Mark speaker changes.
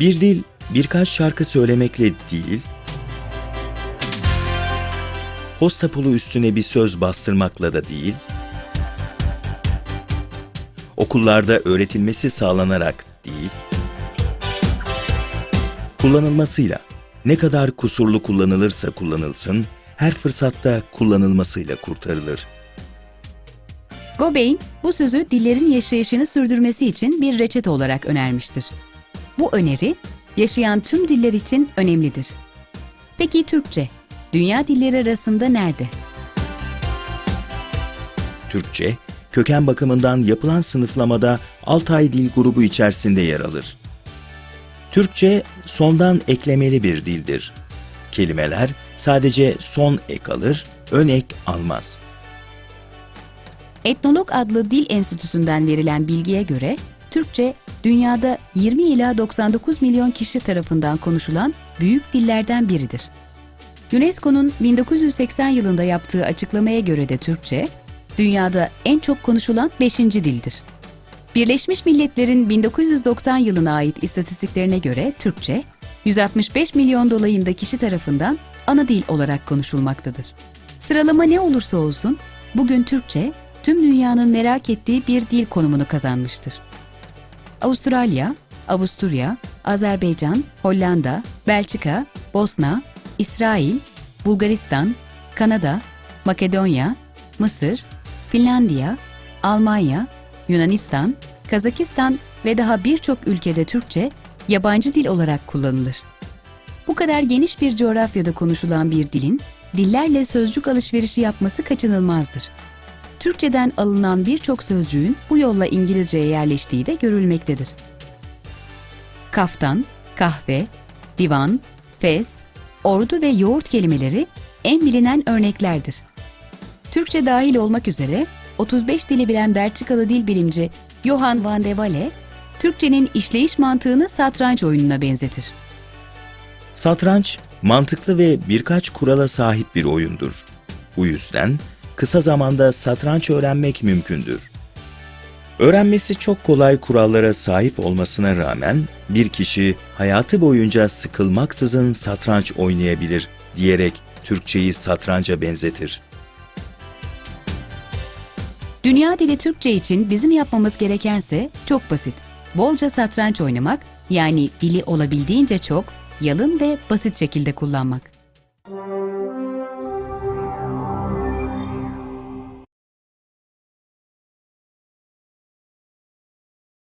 Speaker 1: Bir dil birkaç şarkı söylemekle değil, posta pulu üstüne bir söz bastırmakla da değil, okullarda öğretilmesi sağlanarak değil, kullanılmasıyla ne kadar kusurlu kullanılırsa kullanılsın, her fırsatta kullanılmasıyla kurtarılır.
Speaker 2: Gobein bu sözü dillerin yaşayışını sürdürmesi için bir reçete olarak önermiştir. Bu öneri yaşayan tüm diller için önemlidir. Peki Türkçe, dünya dilleri arasında nerede?
Speaker 1: Türkçe, köken bakımından yapılan sınıflamada Altay dil grubu içerisinde yer alır. Türkçe, sondan eklemeli bir dildir. Kelimeler sadece son ek alır, ön ek almaz.
Speaker 2: Etnolog adlı dil enstitüsünden verilen bilgiye göre Türkçe dünyada 20 ila 99 milyon kişi tarafından konuşulan büyük dillerden biridir. UNESCO'nun 1980 yılında yaptığı açıklamaya göre de Türkçe dünyada en çok konuşulan 5. dildir. Birleşmiş Milletler'in 1990 yılına ait istatistiklerine göre Türkçe 165 milyon dolayında kişi tarafından ana dil olarak konuşulmaktadır. Sıralama ne olursa olsun bugün Türkçe tüm dünyanın merak ettiği bir dil konumunu kazanmıştır. Avustralya, Avusturya, Azerbaycan, Hollanda, Belçika, Bosna, İsrail, Bulgaristan, Kanada, Makedonya, Mısır, Finlandiya, Almanya, Yunanistan, Kazakistan ve daha birçok ülkede Türkçe yabancı dil olarak kullanılır. Bu kadar geniş bir coğrafyada konuşulan bir dilin dillerle sözcük alışverişi yapması kaçınılmazdır. Türkçeden alınan birçok sözcüğün bu yolla İngilizceye yerleştiği de görülmektedir. Kaftan, kahve, divan, fes, ordu ve yoğurt kelimeleri en bilinen örneklerdir. Türkçe dahil olmak üzere 35 dili bilen Belçikalı dil bilimci Johan van de Walle, Türkçenin işleyiş mantığını satranç oyununa benzetir.
Speaker 1: Satranç, mantıklı ve birkaç kurala sahip bir oyundur. Bu yüzden kısa zamanda satranç öğrenmek mümkündür. Öğrenmesi çok kolay kurallara sahip olmasına rağmen bir kişi hayatı boyunca sıkılmaksızın satranç oynayabilir diyerek Türkçeyi satranca benzetir.
Speaker 2: Dünya dili Türkçe için bizim yapmamız gerekense çok basit. Bolca satranç oynamak, yani dili olabildiğince çok, yalın ve basit şekilde kullanmak.